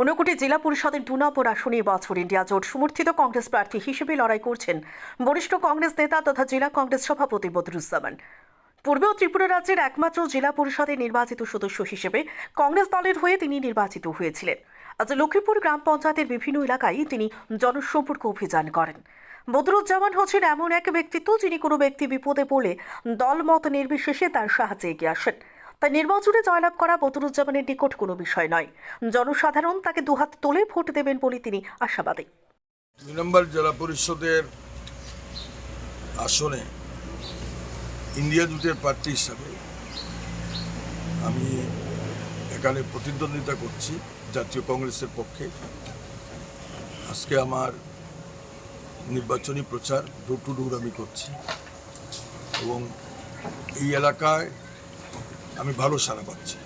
ঊনকোটি জেলা পরিষদের দু নম্বর আসনে বছর ইন্ডিয়া জোট সমর্থিত কংগ্রেস প্রার্থী হিসেবে লড়াই করছেন বরিষ্ঠ কংগ্রেস নেতা তথা জেলা কংগ্রেস সভাপতি বদরুজ্জামান। পূর্বেও ত্রিপুরা রাজ্যের একমাত্র জেলা পরিষদের নির্বাচিত সদস্য হিসেবে কংগ্রেস দলের হয়ে তিনি নির্বাচিত হয়েছিলেন। আজ লক্ষ্মীপুর গ্রাম পঞ্চায়েতের বিভিন্ন এলাকায় তিনি জনসম্পর্ক অভিযান করেন। বদরুজ্জামান হচ্ছেন এমন এক ব্যক্তিত্ব যিনি কোনো ব্যক্তি বিপদে পড়লে দলমত নির্বিশেষে তার সাহায্যে এগিয়ে আসেন। তাই নির্বাচনে জয়লাভ করা বদরুজ্জামানের নিকট কোনো বিষয় নয়। জনসাধারণ তাকে দুহাত তুলে ভোট দেবেন বলে তিনি আশাবাদী। দুই নম্বর জেলা পরিষদের আসনে ইন্ডিয়া জুটের প্রার্থী হিসাবে আমি এখানে প্রতিদ্বন্দ্বিতা করছি জাতীয় কংগ্রেসের পক্ষে। আজকে আমার নির্বাচনী প্রচার ডোর টু ডোর আমি করছি এবং এই এলাকায় আমি ভালো সাড়া পাচ্ছি।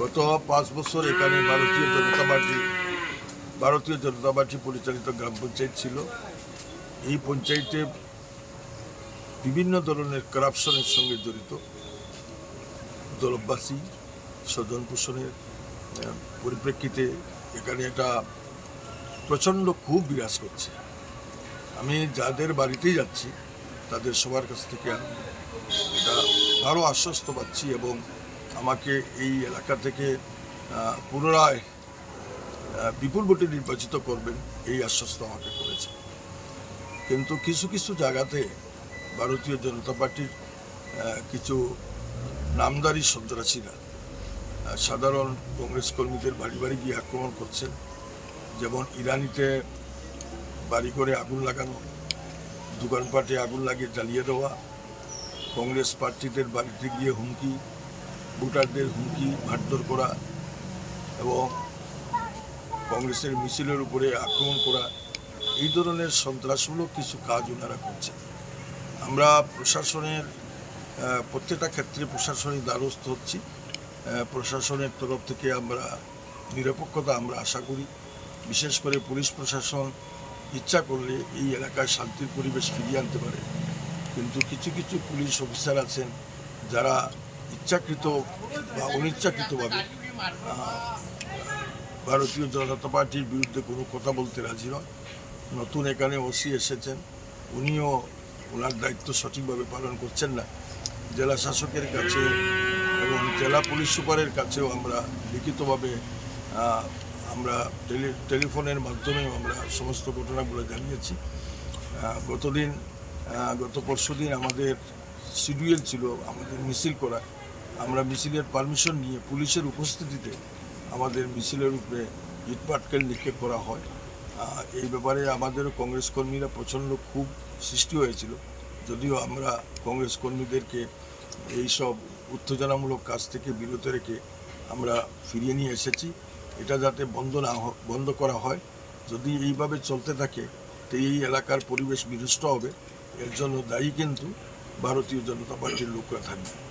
গত পাঁচ বছর এখানে ভারতীয় জনতা পার্টি, ভারতীয় জনতা পার্টি পরিচালিত গ্রাম পঞ্চায়েত ছিল। এই পঞ্চায়েতে বিভিন্ন ধরনের করাপশনের সঙ্গে জড়িত। দলবাসী, স্বজন পোষণের পরিপ্রেক্ষিতে এখানে একটা প্রচণ্ড খুব বিরাজ করছে। আমি যাদের বাড়িতেই যাচ্ছি, তাদের সবার কাছ থেকে ভালো আশ্বস্ত পাচ্ছি এবং আমাকে এই এলাকা থেকে পুনরায় বিপুল ভোটে নির্বাচিত করবেন এই আশ্বস্ত আমাকে করেছে। কিন্তু কিছু কিছু জায়গাতে ভারতীয় জনতা পার্টির কিছু নামদারি সন্ত্রাসীরা সাধারণ কংগ্রেস কর্মীদের বাড়ি বাড়ি গিয়ে আক্রমণ করছেন। যেমন ইরানিতে বাড়ি করে আগুন লাগানো, দোকানপাটে আগুন লাগিয়ে জ্বালিয়ে দেওয়া কংগ্রেস প্রার্থীদের বাড়িতে গিয়ে হুমকি, ভোটারদের হুমকি, মারধর করা এবং কংগ্রেসের মিছিলের উপরে আক্রমণ করা, এই ধরনের সন্ত্রাসমূলক কিছু কাজ ওনারা করছে আমরা প্রশাসনের প্রত্যেকটা ক্ষেত্রে প্রশাসনিক দ্বারস্থ হচ্ছি। প্রশাসনের তরফ থেকে আমরা নিরপেক্ষতা আমরা আশা করি। বিশেষ করে পুলিশ প্রশাসন ইচ্ছা করলে এই এলাকায় শান্তির পরিবেশ ফিরিয়ে আনতে পারে। কিন্তু কিছু কিছু পুলিশ অফিসার আছেন যারা ইচ্ছাকৃত বা অনিচ্ছাকৃতভাবে ভারতীয় জনতা পার্টির বিরুদ্ধে কোনো কথা বলতে রাজি নয় নতুন এখানে ওসি এসেছেন। উনিও ওনার দায়িত্ব সঠিকভাবে পালন করছেন না। জেলা শাসকের কাছে এবং জেলা পুলিশ সুপারের কাছেও আমরা লিখিতভাবে আমরা টেলি, টেলিফোনের মাধ্যমেও আমরা সমস্ত ঘটনাগুলো জানিয়েছি। গতদিন গত পরশু দিন আমাদের শিডিউল ছিল, আমাদের মিছিল করা। আমরা মিছিলের পারমিশন নিয়ে পুলিশের উপস্থিতিতে আমাদের মিছিলের উপরে ইটপাটকেল নিক্ষেপ করা হয়। এই ব্যাপারে আমাদেরও কংগ্রেস কর্মীরা প্রচণ্ড খুব সৃষ্টি হয়েছিল। যদিও আমরা কংগ্রেস কর্মীদেরকে এইসব উত্তেজনামূলক কাজ থেকে বিরত রেখে আমরা ফিরিয়ে নিয়ে এসেছি। এটা যাতে বন্ধ না বন্ধ করা হয়। যদি এইভাবে চলতে থাকে, তো এই এলাকার পরিবেশ বিনষ্ট হবে। এর জন্য দায়ী কিন্তু ভারতীয় জনতা পার্টির লোকরা থাকবে।